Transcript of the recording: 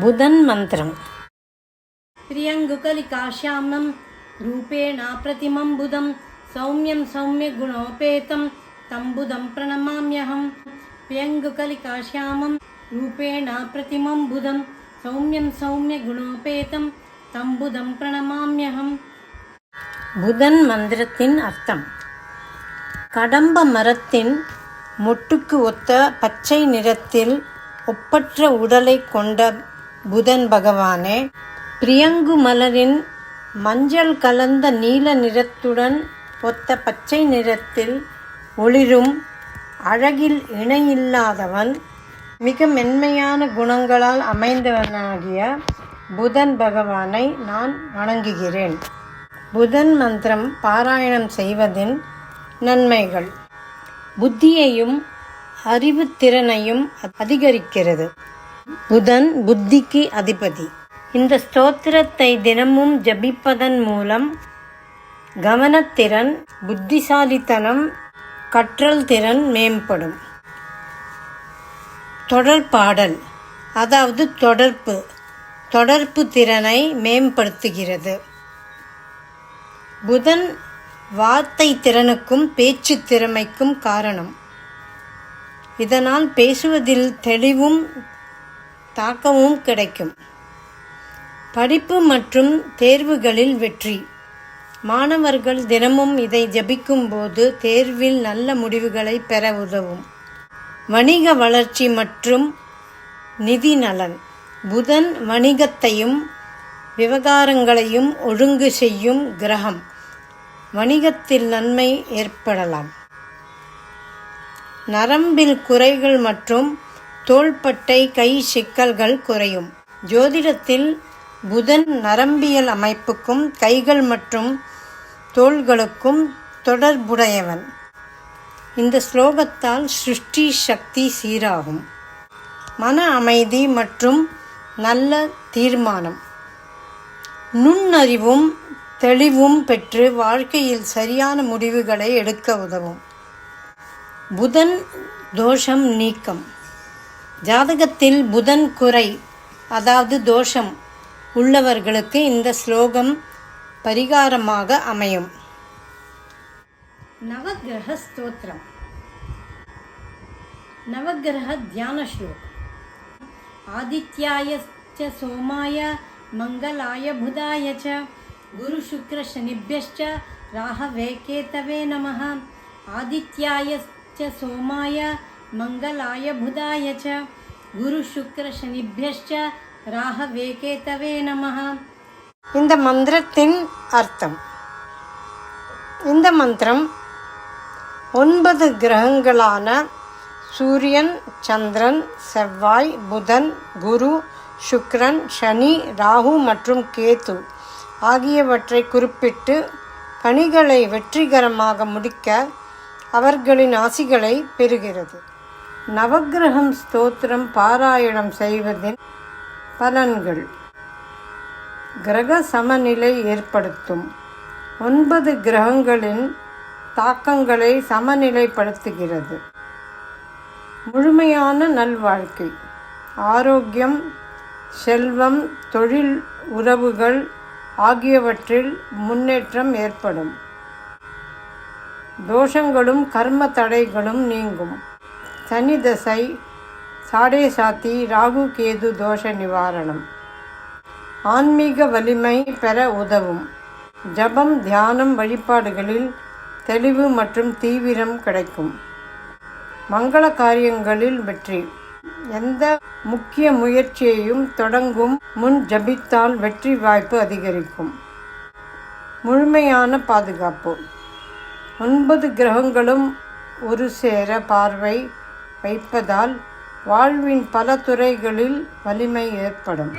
புதன் மந்திரம் பிரியங்குகலிகாஷாமம் ரூபேணா பிரதிமம் புதம் சௌமியம் சௌமிய குணோபேதம் தம்புதம் பிரணமாமியகம் பிரியங்குகலிகாஷாமம் ரூபேணா பிரதிமம் புதம் சௌமியம் சௌமிய குணோபேதம் தம்புதம் பிரணமாமியகம் புதன் மந்திரத்தின் அர்த்தம் கடம்ப மரத்தின் மொட்டுக்கு ஒத்த பச்சை நிறத்தில் ஒப்பற்ற உடலை கொண்ட புதன் பகவானே பிரியங்கு மலரின் மஞ்சள் கலந்த நீல நிறத்துடன் ஒத்த பச்சை நிறத்தில் ஒளிரும் அழகில் இணையில்லாதவன் மிக மென்மையான குணங்களால் அமைந்தவனாகிய புதன் பகவானை நான் வணங்குகிறேன். புதன் மந்திரம் பாராயணம் செய்வதின் நன்மைகள். புத்தியையும் அறிவுத்திறனையும் அதிகரிக்கிறது. புதன் புத்திக்கு அதிபதி. இந்த ஸ்தோத்திரத்தை தினமும் ஜபிப்பதன் மூலம் கவனத்திறன் புத்திசாலித்தனம் கற்றல் திறன் மேம்படும். தொடர்பாடல் அதாவது தொடர்பு தொடர்பு திறனை மேம்படுத்துகிறது. புதன் வார்த்தை திறனுக்கும் பேச்சு திறமைக்கும் காரணம். இதனால் பேசுவதில் தெளிவும் தாக்கமும் கிடைக்கும். படிப்பு மற்றும் தேர்வுகளில் வெற்றி. மாணவர்கள் தினமும் இதை ஜபிக்கும்போது தேர்வில் நல்ல முடிவுகளை பெற உதவும். வணிக வளர்ச்சி மற்றும் நிதி நலன். புதன் வணிகத்தையும் விவகாரங்களையும் ஒழுங்கு செய்யும் கிரகம். வணிகத்தில் நன்மை ஏற்படலாம். நரம்பில் குறைகள் மற்றும் தோள்பட்டை கை சிக்கல்கள் குறையும். ஜோதிடத்தில் புதன் நரம்பியல் அமைப்புக்கும் கைகள் மற்றும் தோள்களுக்கும் தொடர்புடையவன். இந்த ஸ்லோகத்தால் சிருஷ்டி சக்தி சீராகும். மன அமைதி மற்றும் நல்ல தீர்மானம். நுண்ணறிவும் தெளிவும் பெற்று வாழ்க்கையில் சரியான முடிவுகளை எடுக்க உதவும். புதன் தோஷம் நீக்கம். ஜாதகத்தில் புதன் குறை அதாவது தோஷம் உள்ளவர்களுக்கு இந்த ஸ்லோகம் பரிகாரமாக அமையும். நவகிரக ஸ்தோத்திரம். நவகிரக தியான ஸ்லோக் ஆதித்யாய சோமாய மங்களாய புதாய ச குரு சுக்ர சனிபியஷ்ச ராகவே கேத்தவே நம. ஆதித்யாய சோமாய मङ्गलाय बुधाय च गुरुशुक्रशनिभ्यश्च राहवे केतवे नमः இந்த மந்திரத்தின் அர்த்தம் இந்த மந்திரம் ஒன்பது கிரகங்களான சூரியன் சந்திரன் செவ்வாய் புதன் குரு சுக்கிரன் சனி ராகு மற்றும் கேது ஆகியவற்றை குறிப்பிட்டு பணிகளை வெற்றிகரமாக முடிக்க அவர்களின் ஆசிகளை பெறுகிறது நவக்கிரகம் ஸ்தோத்திரம் பாராயணம் செய்வதின் பலன்கள். கிரக சமநிலை ஏற்படுத்தும். ஒன்பது கிரகங்களின் தாக்கங்களை சமநிலைப்படுத்துகிறது. முழுமையான நல்வாழ்க்கை ஆரோக்கியம் செல்வம் தொழில் உறவுகள் ஆகியவற்றில் முன்னேற்றம் ஏற்படும். தோஷங்களும் கர்ம தடைகளும் நீங்கும். சனி தசை சாடே சாத்தி ராகு கேது தோஷ நிவாரணம். ஆன்மீக வலிமை பெற உதவும். ஜபம் தியானம் வழிபாடுகளில் தெளிவு மற்றும் தீவிரம் கிடைக்கும். மங்கள காரியங்களில் வெற்றி. எந்த முக்கிய முயற்சியையும் தொடங்கும் முன் ஜபித்தால் வெற்றி வாய்ப்பு அதிகரிக்கும். முழுமையான பாதுகாப்பு. ஒன்பது கிரகங்களும் ஒரு சேர பார்வை. வைப்பதால் வாழ்வின் பல துறைகளில் வலிமை ஏற்படும்.